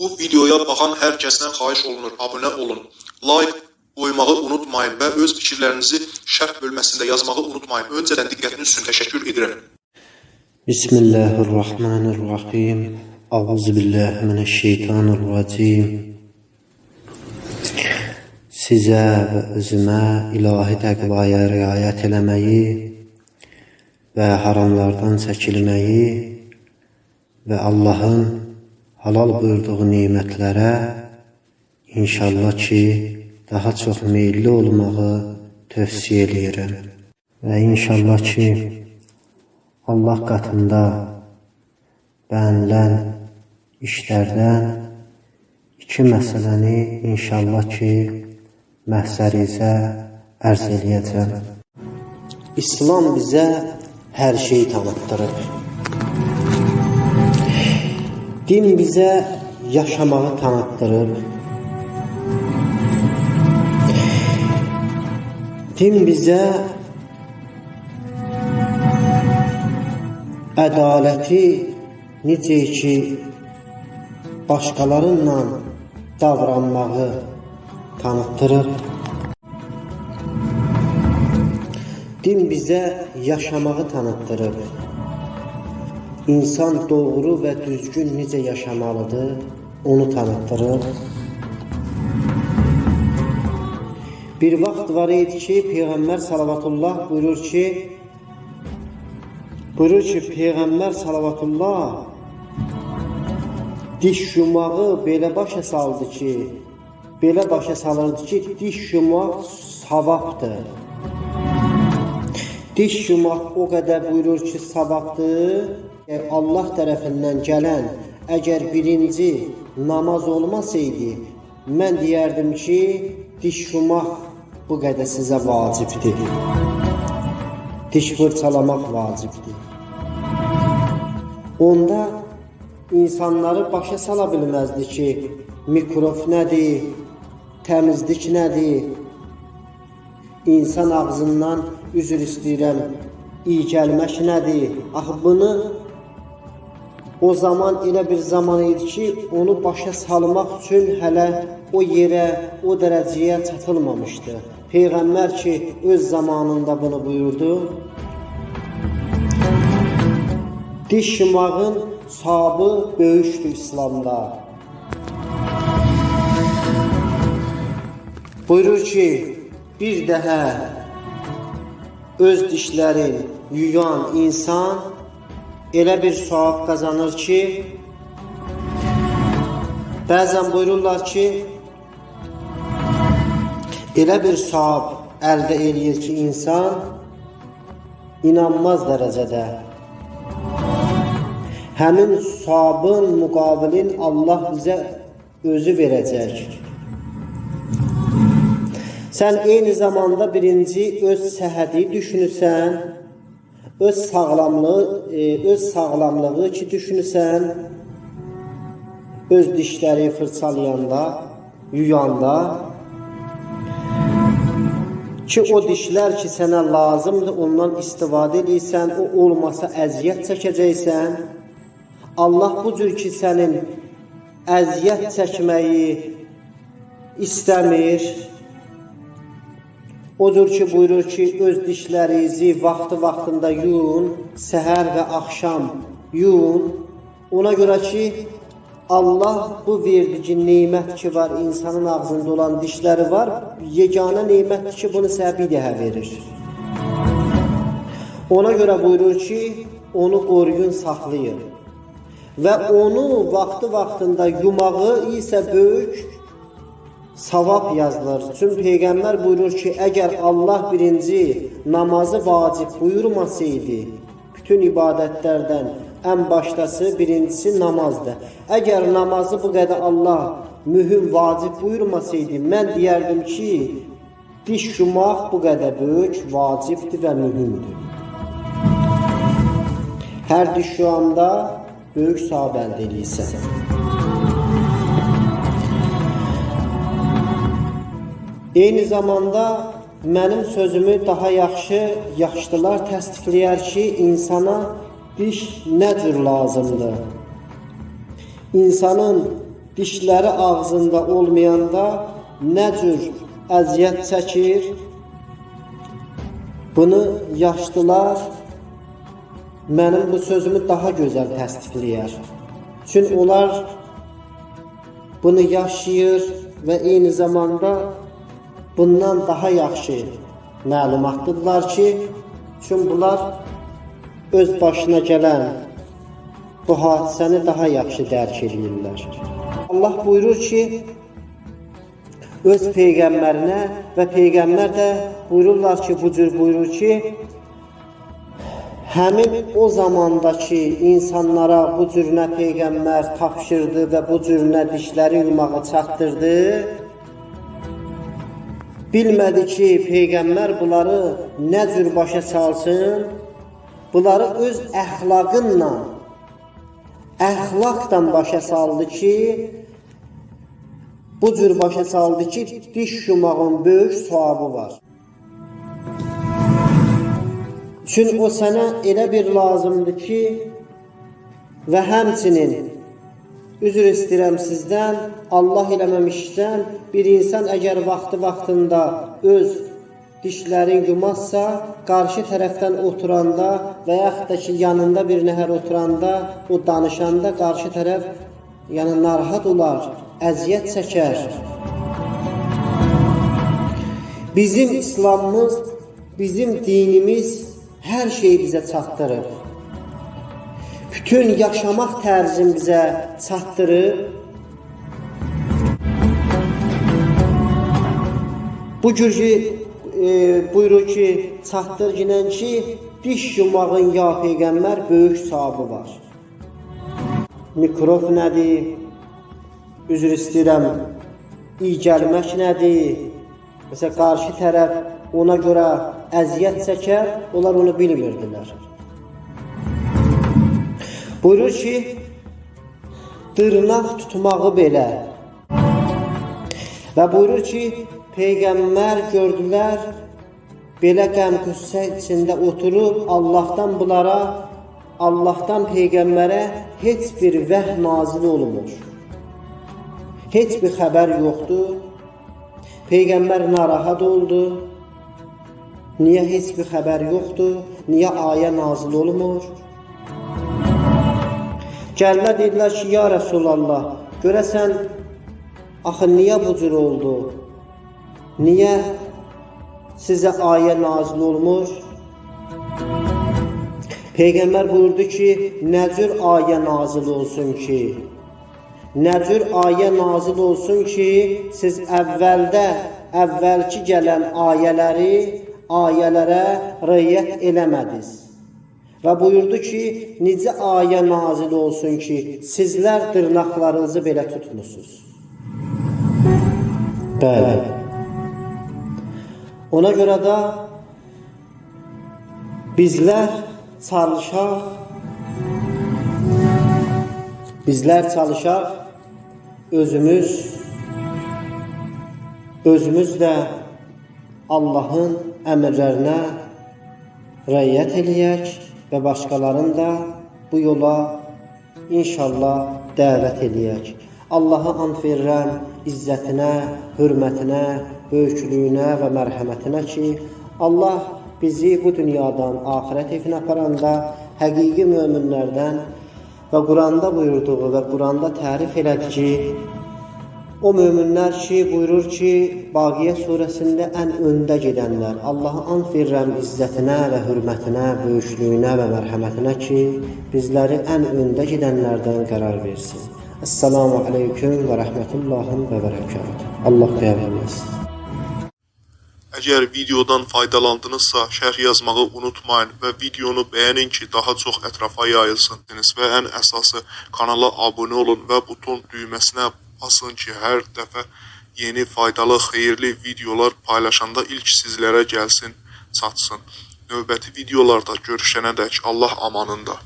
Bu videoya baxan hər kəsdən xahiş olunur, abunə olun, like qoymağı unutmayın və öz fikirlərinizi şərh bölməsində yazmağı unutmayın. Öncədən diqqətiniz üçün təşəkkür edirəm. Bismillahirrahmanirrahim. Auzubillahiminəşşeytanirracim. Sizə və özümə ilahi təqvaya riayət eləməyi və haramlardan çəkilməyi və Allahın halal buyurduğu nemətlərə inşallah ki, daha çox meyilli olmağı tövsiyə eləyirəm. Və inşallah ki, Allah qatında bəyənilən işlərdən iki məsələni inşallah ki, məhsərizə ərz eləyəcəm. İslam bizə hər şeyi tanıtdırır. Din bizə yaşamağı tanıtdırır. Din bizə ədaləti necə ki başqalarınla davranmağı tanıtdırır. Din bizə yaşamağı tanıtdırır. İnsan doğru və düzgün necə yaşamalıdır, onu tanıtdırır. Bir vaxt var idi ki, Peyğəmbər salavatullah buyurur ki, buyurur ki, Peyğəmbər salavatullah diş yumağı belə başa saldı ki, belə başa salırdı ki, diş yumaq savabdır. Diş yumaq o qədər buyurur ki, savabdır. Allah tərəfindən gələn əgər birinci namaz olmasaydı, mən deyərdim ki, diş yumaq bu qədər sizə vacibdir. Diş fırçalamaq vacibdir. Onda insanları başa sala bilməzdi ki, mikrob nədir, təmizlik nədir? İnsan ağzından üzr istəyirəm, iyi gəlmək nədir? Axı bunu o zaman elə bir zaman idi ki, onu başa salmaq üçün hələ o yerə, o dərəcəyə çatılmamışdı. Peyğəmbər ki, öz zamanında bunu buyurdu. Diş yumağın savabı böyükdür İslamda. Buyurur ki, bir daha öz dişlərin yuyan insan elə bir savab qazanır ki, bəzən buyururlar ki, elə bir savab əldə eləyir ki, insan inanmaz dərəcədə həmin savabın müqabilin Allah bizə özü verəcək. Sən eyni zamanda birinci öz səhhəti düşünürsən, öz sağlamlığı, e, öz sağlamlığı ki düşünürsən, öz dişləri fırçalayanda, yuyanda ki o dişlər ki sənə lazımdır, ondan istifadə edirsən, o olmasa əziyyət çəkəcəksən. Allah bu cür ki sənin əziyyət çəkməyi istəmir. O cür ki buyurur ki, öz dişlərinizi vaxtı vaxtında yuyun, səhər və axşam yuyun. Ona görə ki, Allah bu verdiyi nemət ki var, insanın ağzında olan dişləri var, yeganə nemətdir ki, bunu sənə bir daha verir. Ona görə buyurur ki, onu qoruyun, saxlayın. Və onu vaxtı vaxtında yumağı isə böyük savab yazılır. Çünki Peyğəmbər buyurur ki, əgər Allah birinci namazı vacib buyurmasaydı, bütün ibadətlərdən ən başdası birincisi namazdır. Əgər namazı bu qədər Allah mühüm vacib buyurmasaydı, mən deyərdim ki, diş yumaq bu qədər böyük vacibdir və mühümdür. Hər diş yuyanda böyük savab əldə edirsən. Eyni zamanda mənim sözümü daha yaxşı yaşlılar təsdiqləyər ki, insana diş nə cür lazımdır? İnsanın dişləri ağzında olmayanda nə cür əziyyət çəkir? Bunu yaşlılar mənim bu sözümü daha gözəl təsdiqləyər. Çünki onlar bunu yaşayır və eyni zamanda bundan daha yaxşı məlumatdırlar ki, çünki bunlar öz başına gələn bu hadisəni daha yaxşı dərk edirlər. Allah buyurur ki, öz peyğəmbərinə və peyğəmbər də buyururlar ki, bu cür buyurur ki, həmin o zamandakı insanlara bu cür nə peyğəmbər tapşırdı və bu cür nə dişləri yumağı çatdırdı. Bilmədi ki, peyğəmbər bunları nə cür başa salsın, bunları öz əxlaqınla əxlaqdan başa saldı ki, bu cür başa saldı ki, diş yumağın böyük savabı var. Çünki o sənə elə bir lazımdır ki, və həmçinin üzr istəyirəm sizdən, Allah eləməmişdən bir insan əgər vaxtı-vaxtında öz dişlərin yumazsa, qarşı tərəfdən oturanda və yaxud da ki, yanında bir nəfər oturanda, o danışanda qarşı tərəf yəni narahat olar, əziyyət çəkər. Bizim İslamımız, bizim dinimiz hər şeyi bizə çatdırır. Bütün yaşamaq tərzini bizə çatdırır. Bu cür ki, e, buyurur ki, çatdır ginən ki, diş yumağın ya peyğəmbər böyük savabı var. Mikrof nədir? Üzr istəyirəm. İy gəlmək nədir? Məsələn, qarşı tərəf ona görə əziyyət çəkər, onlar onu bilmirdilər. Buyurur ki, dırnaq tutmağı belə. Və buyurur ki, peyğəmbər gördülər belə qəm-qüssə içində oturub Allahdan bunlara, Allahdan peyğəmbərə heç bir vəh nazil olmur. Heç bir xəbər yoxdur. Peyğəmbər narahat oldu. Niyə heç bir xəbər yoxdur? Niyə ayə nazil olmur? Gəlmə dedilər ki, ya Rəsulallah, görəsən axı niyə bu cür oldu? Niyə sizə ayə nazil olmur? Peyğəmbər buyurdu ki, nə cür ayə nazil olsun ki? Nə cür ayə nazil olsun ki, siz əvvəldə, əvvəlki gələn ayələri, ayələrə riayət eləmədiniz. Və buyurdu ki, necə ayə nazil olsun ki, sizlər dırnaqlarınızı belə tutmusunuz. Bəli. Ona görə də bizlər çalışaq, bizlər çalışaq, özümüz, özümüz də Allahın əmrlərinə riayət eləyək və başqalarını da bu yola inşallah dəvət eləyək. Allaha and verirəm izzətinə, hörmətinə, böyüklüyünə və mərhəmətinə ki, Allah bizi bu dünyadan axirət evinə aparanda həqiqi möminlərdən və Quranda buyurduğu və Quranda tərif elədi ki, o möminlər ki, buyurur ki, Baqiyə surəsində ən öndə gedənlər, Allaha and verirəm izzətinə və hörmətinə, böyüklüyünə və mərhəmətinə ki, bizləri ən öndə gedənlərdən qərar versin. Esselamu aleyküm və rəhmətullahi və bərəkatuhu. Allah qəbul etsin. Əgər videodan faydalandınızsa, şərh yazmağı unutmayın və videonu bəyənin ki, daha çox ətrafa yayılsın. Və ən əsası kanala abunə olun və buton düyməsinə basın ki, hər dəfə yeni faydalı, xeyirli videolar paylaşanda ilk sizlərə gəlsin, çatsın. Növbəti videolarda görüşənədək Allah amanında.